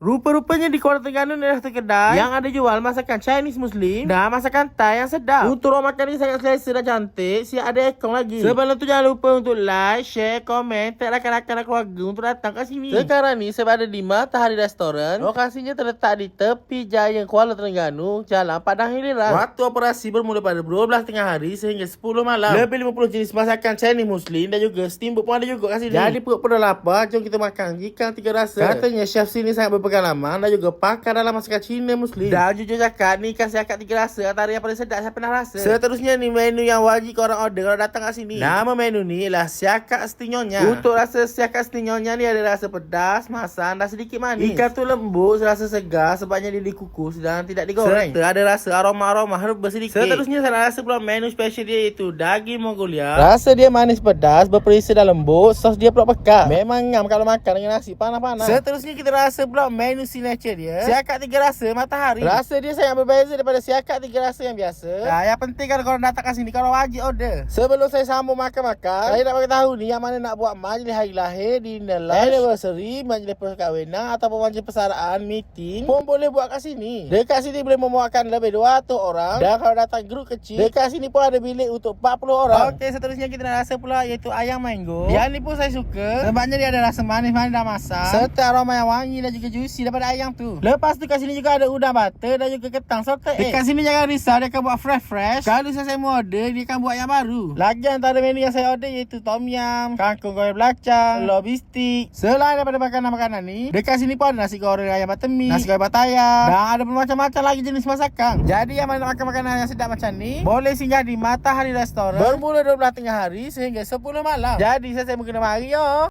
Rupa-rupanya di Kuala Terengganu ada satu kedai yang ada jual masakan Chinese Muslim dan masakan Thai yang sedap. Untuk orang makan ni sangat selesa dan cantik, siap ada ekong lagi. Sebelum tu jangan lupa untuk like, share, komen, tag rakan-rakan dan keluarga untuk datang ke sini. Sekarang ni saya berada di Matahari Restoran. Lokasinya terletak di tepi Jaya Kuala Terengganu, Jalan Padang Hiliran. Waktu operasi bermula pada 12 tengah hari sehingga 10 malam. Lebih 50 jenis masakan Chinese Muslim dan juga steamboat pun ada juga kat sini. Jadi perut pun dah lapar, jom kita makan ikan tiga rasa. Katanya chef sini sangat berpengalaman dan juga pakar dalam masakan Cina Muslim. Dan jujur cakap, ni ikan siakat tiga rasa antara yang paling sedap saya pernah rasa. Seterusnya ni menu yang wajib korang order kalau datang kat sini. Nama menu ni ialah siakat stinyonya. Untuk rasa siakat stinyonya ni ada rasa pedas, masam dan sedikit manis. Ikan tu lembut, rasa segar sebabnya dia dikukus dan tidak digoreng. Serta ada rasa aroma-aroma herba sedikit. Seterusnya saya rasa pula menu special dia iaitu daging Mongolia. Rasa dia manis pedas, berperisa dan lembut, sos dia pula pekat. Memang ngam kalau makan dengan nasi panas-panas. Seterusnya kita rasa pula menu signature dia. Siakat tiga rasa matahari. Rasa dia sangat berbeza daripada siakat tiga rasa yang biasa. Nah, yang penting kalau korang datang kat sini, korang wajib order. Sebelum saya sambung makan-makan, saya nak bagi tahu ni yang mana nak buat majlis hari lahir, dinner lunch, anniversary, majlis perkahwinan ataupun majlis persaraan, meeting pun boleh buat kat sini. Dekat sini boleh memuatkan lebih 200 orang dan kalau datang grup kecil, dekat sini pun ada bilik untuk 40 orang. Okey, seterusnya kita nak rasa pula iaitu ayam mango. Yang ni pun saya suka sebabnya dia ada rasa manis-manis dan masam serta aroma yang wangi dan juga juicy daripada ayam tu. Lepas tu kat sini juga ada udang butter dan juga ketang salted egg. Dekat sini jangan risau dia akan buat fresh-fresh. Kalau saya mau order dia akan buat yang baru. Lagi antara menu yang saya order iaitu tom yum, kangkung goreng belacang, lobby stick. Selain daripada makanan-makanan ni, dekat sini pun ada nasi goreng ayam buttermilk, nasi goreng bataya dan ada bermacam-macam lagi jenis masakan. Jadi yang mana makan makanan yang sedap macam ni, boleh singgah di Matahari Restoran bermula 12 tengah hari sehingga 10 malam. Jadi saya, saya mungkin mari yo.